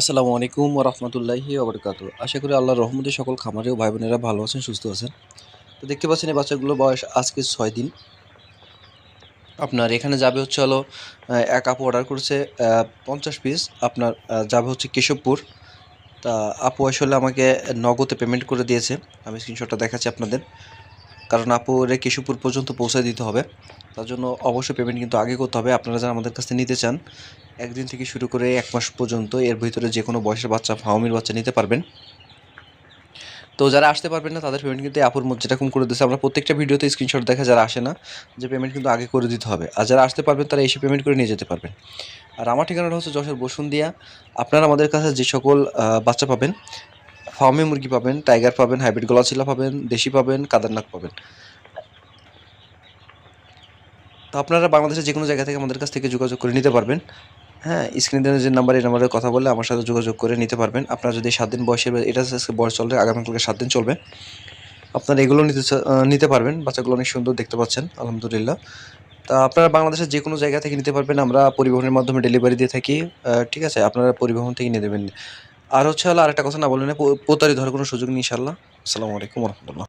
আসসালামু আলাইকুম রহমতুল্লাহি ওবরকাত আশা করি আল্লাহর রহমতে সকল খামারে ভাই বোনেরা ভালো আছেন, সুস্থ আছেন। তো দেখতে পাচ্ছেন এই বাচ্চাগুলো বয়স আজকে ছয় দিন। আপনার এখানে যাবে হচ্ছে হলো এক আপু অর্ডার করেছে পঞ্চাশ পিস আপনার যাবে হচ্ছে কেশবপুর। তা আপু আসলে আমাকে নগদে পেমেন্ট করে দিয়েছে। আমি স্ক্রিনশটটা দেখাচ্ছি আপনাদের। কারণ আপুরে কেশবপুর পর্যন্ত পৌঁছে দিতে হবে। তার জন্য অবশ্যই পেমেন্ট কিন্তু আগে করতে হবে। আপনারা যারা আমাদের কাছ নিতে চান একদিন থেকে শুরু করে এক মাস পর্যন্ত এর ভিতরে যে কোনো বয়সের বাচ্চা ফাউমির বাচ্চা নিতে পারবেন। তো যারা আসতে পারবেন না, তাদের পেমেন্ট কিন্তু আপুর মধ্যে যেরকম করে দিচ্ছে আমরা প্রত্যেকটা ভিডিওতে স্ক্রিনশট দেখা যারা আসে না, যে পেমেন্ট কিন্তু আগে করে দিতে হবে। আর যারা আসতে পারবেন, তারা এসে পেমেন্ট করে নিয়ে যেতে পারবেন। আর আমার ঠিকানাটা হচ্ছে যশোর বসুন্দিয়া আপনারা আমাদের কাছে যে সকল বাচ্চা পাবেন ফার্মে মুরগি পাবেন টাইগার পাবেন হাইব্রিড গলাচিলা পাবেন, দেশি পাবেন, কাদারনাক পাবেন। তো আপনারা বাংলাদেশের যে কোনো জায়গা থেকে আমাদের কাছ থেকে যোগাযোগ করে নিতে পারবেন। হ্যাঁ স্ক্রিনে যে নাম্বার এই নাম্বারে কথা বলে আমার সাথে যোগাযোগ করে নিতে পারবেন। আপনারা যদি সাত দিন বয়সের, এটা আজকে বয়স চলবে আগামীকালকে সাত দিন চলবে। আপনারা এগুলো নিতে নিতে পারবেন। বাচ্চাগুলো অনেক সুন্দর দেখতে পাচ্ছেন, আলহামদুলিল্লাহ। তা আপনারা বাংলাদেশের যে কোনো জায়গা থেকে নিতে পারবেন, আমরা পরিবহনের মাধ্যমে ডেলিভারি দিয়ে থাকি ঠিক আছে? আপনারা পরিবহন থেকে নিয়ে দেবেন আর হচ্ছে হলো আরেকটা কথা না বললেন প্রতারিত হওয়ার কোনো সুযোগ নেই ইনশাল্লাহ আসসালামু আলাইকুম রহমতুল্লাহ।